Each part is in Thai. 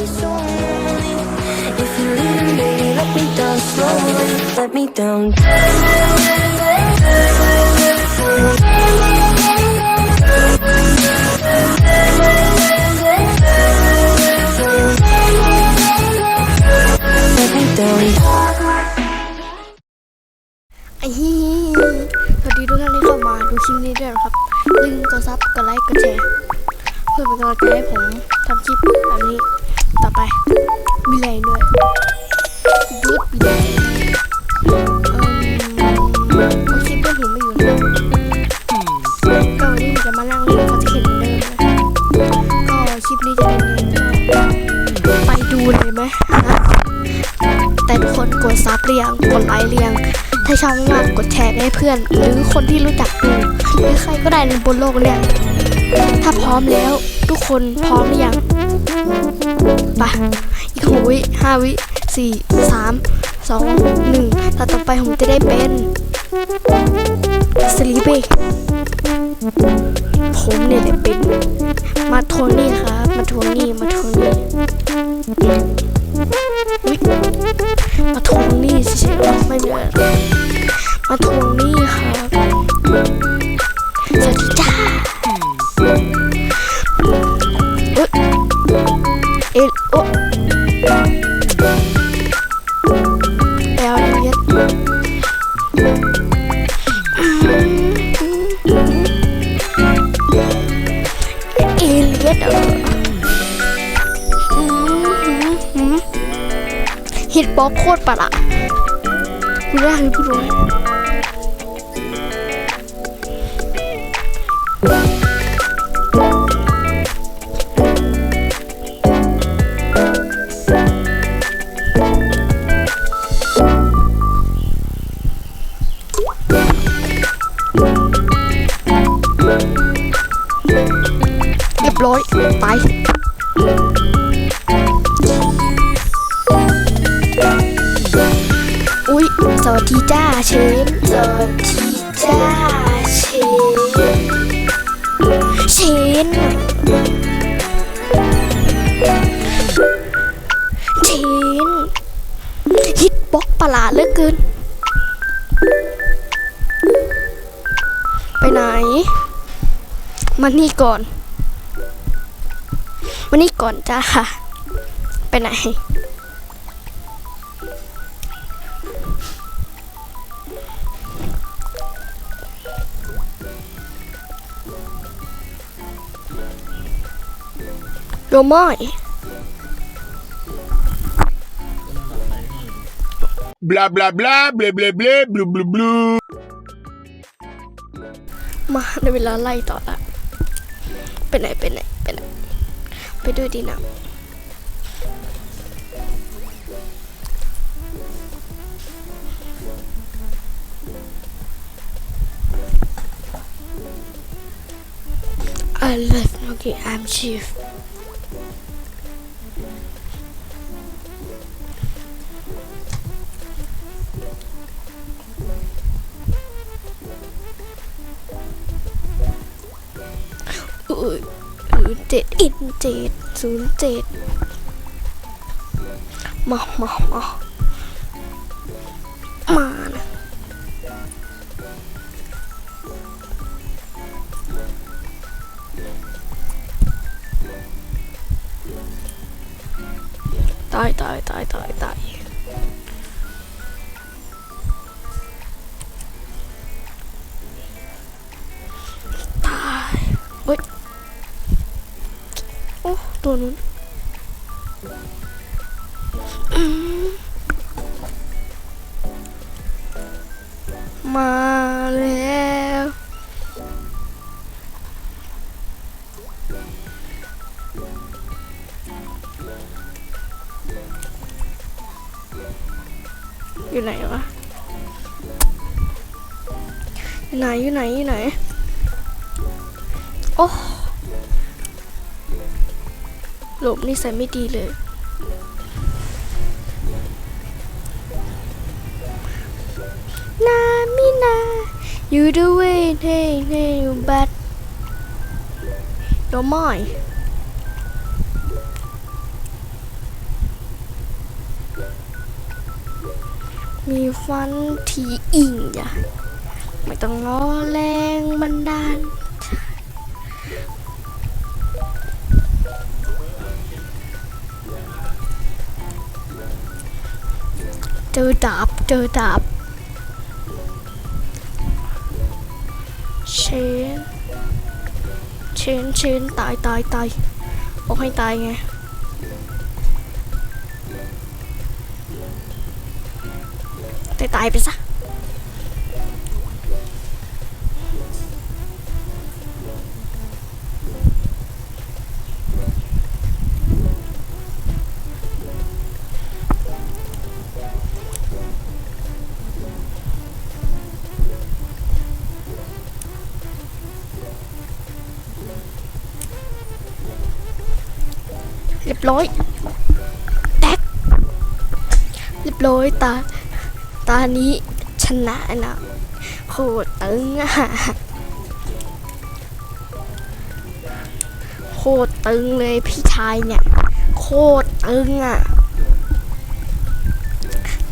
let me down slowly. Let me down. Let me down. ไอ้ฮีสวัสดีทุกท่านที่เข้ามาดูคลิปนี้ด้วยนะครับลืมกดซับ กดไลค์ กดแชร์ เพื่อเป็นกำลังใจให้ผมทำคลิปแบบนี้ ต่อไป มีแรงด้วยดูดมีแรงเอ่มเอาคลิปเพื่อนผมไม่อยู่นะก็วันนี้ผมจะมานั่งเล่นคอนเทนต์เหมือนเดิมนะก็คลิปนี้จะเป็นยังไงไปดูเลยไหมนะแต่ทุกคนกดซับเรียงกดไลค์เรียง ถ้าชอบมากกดแชร์ให้เพื่อน หรือคนที่รู้จักดูหรือใครก็ได้ในบนโลกเนี่ย ถ้าพร้อมแล้วทุกคนพร้อมหรือยังไปอีกหกวิห้าวิสี่สามสองหนึ่งต่ต่อไปผมจะได้เป็นสลีเบผมเนี่ยแหละเป็น มาทวงนี่ครับ มาทวงนี่มาทวงนี่มาทวงนี่เฉยๆไม่มีอะไร ฮิตบ็อกโคตรประหลาดคุณได้คือผู้รู้ นเชนฮิตบ็อกประหลาดเหลือเกิน ไปไหน มานี่ก่อน มานี่ก่อนจ้า ไปไหน โดมอย Bla bla bla, ble ble ble, blu blu blu. มาในเวลาไล่ต่อละไปไหนไปไหนไปไหนไปด้วยดีนะ I love okay I'm chief เจ็ดอินเจ็ดศูนย์เจ็ดมามามามานะตายตายตายตายตาย ตัวนู้นอืมมาแล้ว อยู่ไหนวะ อยู่ไหน อยู่ไหน อยู่ไหน โอ้ หลบนิสัยไม่ดีเลย นามินา you the way hey hey you but your mine มีฟันทีอิ่งจ้ะไม่ต้องรอแรงบันดาล อดาบเจอดาบเชนเชนเชนตายตายตายบอกให้ตายไงตายตายไปซะ ยบร้อยแตกเรียบร้อยตา ตานี้ชนะนะโคตรตึงอะโคตรตึงเลยพี่ชายเนี่ย โคตรตึงอะ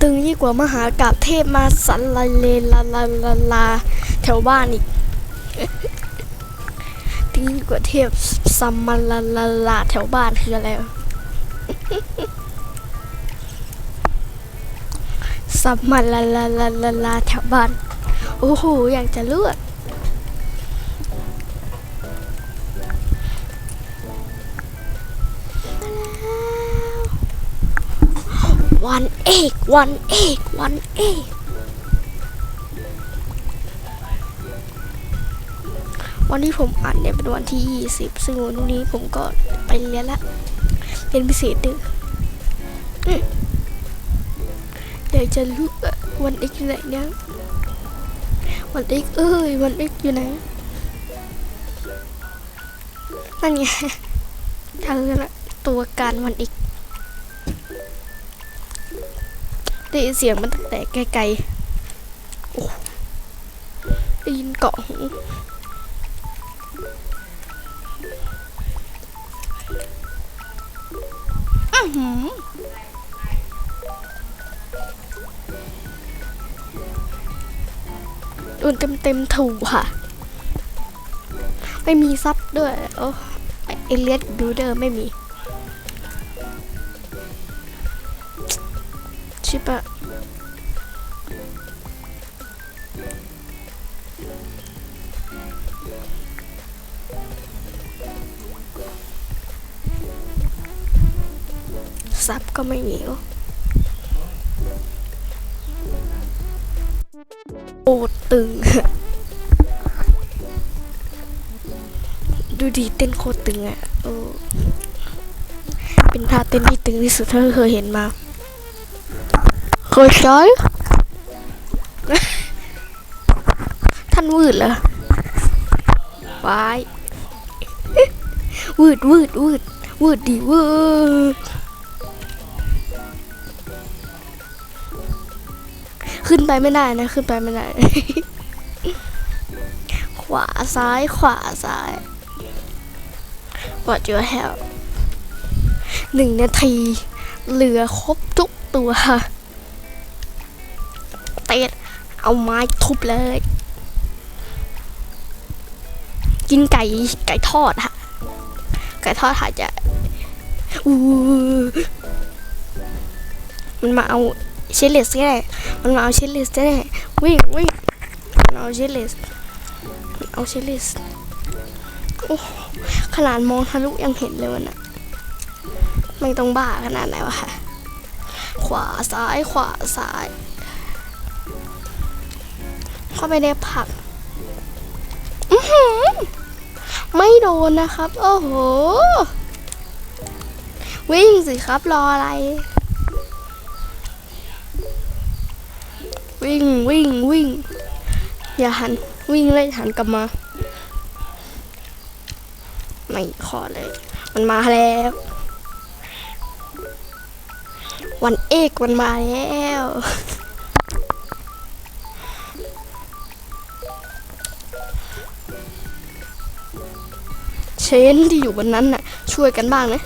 ตึงยิ่งกว่ามหากาบเทพมาสันลาเลลาลาลาลาแถวบ้านอีกตึงยิ่งกว่าเทพซัมมาลาลาลาแถวบ้านคืออะไร สัมมาลาลาลาลาลาแถวบ้าน โอ้โห อยากจะเลือดวันเอกวันเอกวันเอกวันที่ผมอ่านเนี่ยเป็นวันที่ 20 ซึ่งวันนี้ผมก็ไปเรียนละเรียนพิเศษดึก เดี๋ยวจะรู้วันเอกอยู่ไหนเนี่ยวันเอกเอ้ยวันเอกอยู่ไหนนั่นไงเธอละตัวการวันเอกได้ยินเสียงมันตั้งแต่ไกลๆโอ้ได้ยินเกาะหูอื้อหือ นเต็มเต็มๆถูกค่ะ ไม่มีซับด้วย โอ้เอเลียสบิวเดอร์ไม่มี ชิปะซับก็ไม่มีโอ้โอด ตึง ดูดีเต้นโคตรตึงอะโอ้เป็นท่าเต้นที่ตึงที่สุดเท่าที่เคยเห็นมา เคยใช้ท่านวืดเหรอวายวืดวืดวืดวืดดีวืด ไปไม่ได้นะ ขึ้นไปไม่ได้ ขวาซ้ายขวาซ้าย What your hell หนึ่งนาที เหลือครบทุกตัวเตะเอาไม้ทุบเลย กินไก่ไก่ทอดค่ะ ไก่ทอดค่ะจะอู้มันมาเอา เชลเลสก็ได้มันมาเอาเชลเลสก็ได้วิ่งวิ่งมันเอาเชลเลสมันเอาเชลเลสโอ้ขนาดมองทะลุยังเห็นเลยมันอะไม่ต้องบ้าขนาดไหนวะค่ะขวาซ้ายขวาซ้าย เข้าไปในผักอื้อหือไม่โดนนะครับ โอ้โห วิ่งสิครับรออะไร วิ่งวิ่งวิ่ง อย่าหันวิ่งเลยหันกลับมา ไม่ขอเลย มันมาแล้ว วันเอกมันมาแล้วเชนที่อยู่บนนั้นน่ะ ช่วยกันบ้างนะ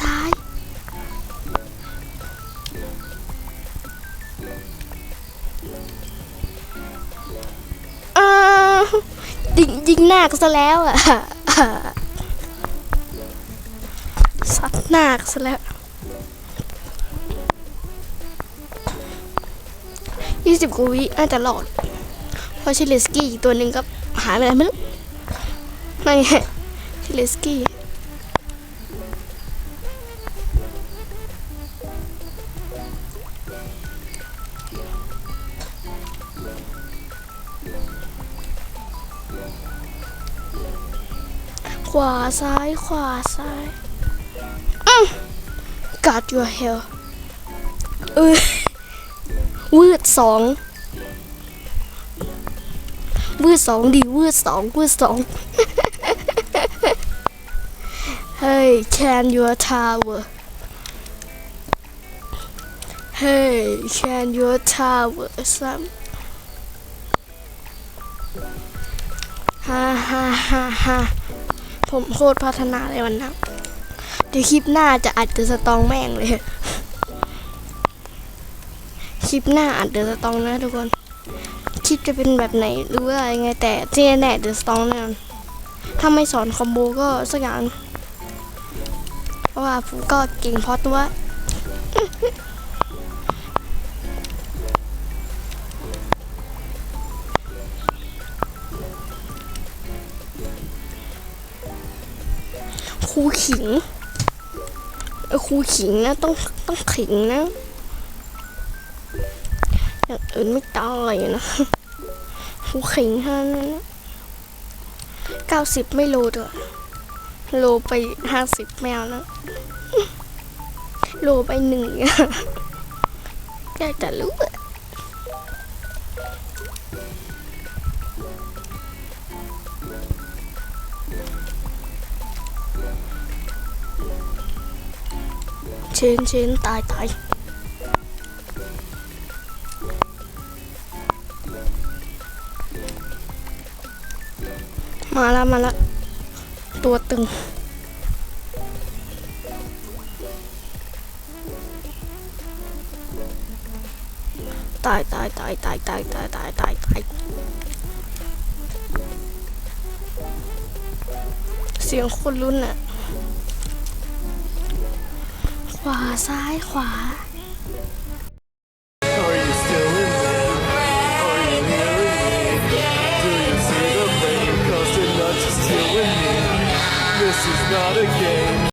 ซ้ายอ้าวยิงยิงหน้าก็ซะแล้วอะซัดหน้าก็ซะแล้วยี่สิบกว่าวิน่าจะหลอด เพราะชิเลสกี้อีกตัวหนึ่งก็หายไปไหนไม่รู้นั่นไงชิเลสกี้ ขวาซ้ายขวาซ้ายอืม got your hell เอ้ยวืดสองวืดสองดีวืดสองวืดสองเฮ้ย can your tower เฮ้ย can your tower ซ้ำฮ่าฮ่าฮ่าฮ่า ผมโคตรพัฒนาเลยวันนั้นเดี๋ยวคลิปหน้าจะอัดเดอะสตองแม่งเลย คลิปหน้าอัดเดอะสตองนะทุกคน คลิปจะเป็นแบบไหนหรือว่ายังไงแต่ที่แน่เดอะสตองแน่นอนถ้าไม่สอนคอมโบก็สักอย่าง เพราะว่าผมก็เก่งพอตัว ครูขิงเออครูขิงนะต้องต้องขิงนะ อย่างอื่นไม่ได้นะหูขิงเท่านั้นเก้าสิบไม่โลด้วยโลไปห้าสิบแมวนะโลไปหนึ่งอะอยากจะรู้อะ ชนเชนตายตายมาล้วมาล้วตัวตึง ตายตายตายตายตายตายตายตายตายเสียงคนรุ่นอะ ขวาซ้ายขวา Are you still in there? Are you hearing me? Do you see the pain? Cause you're not just killing me. This is not a game.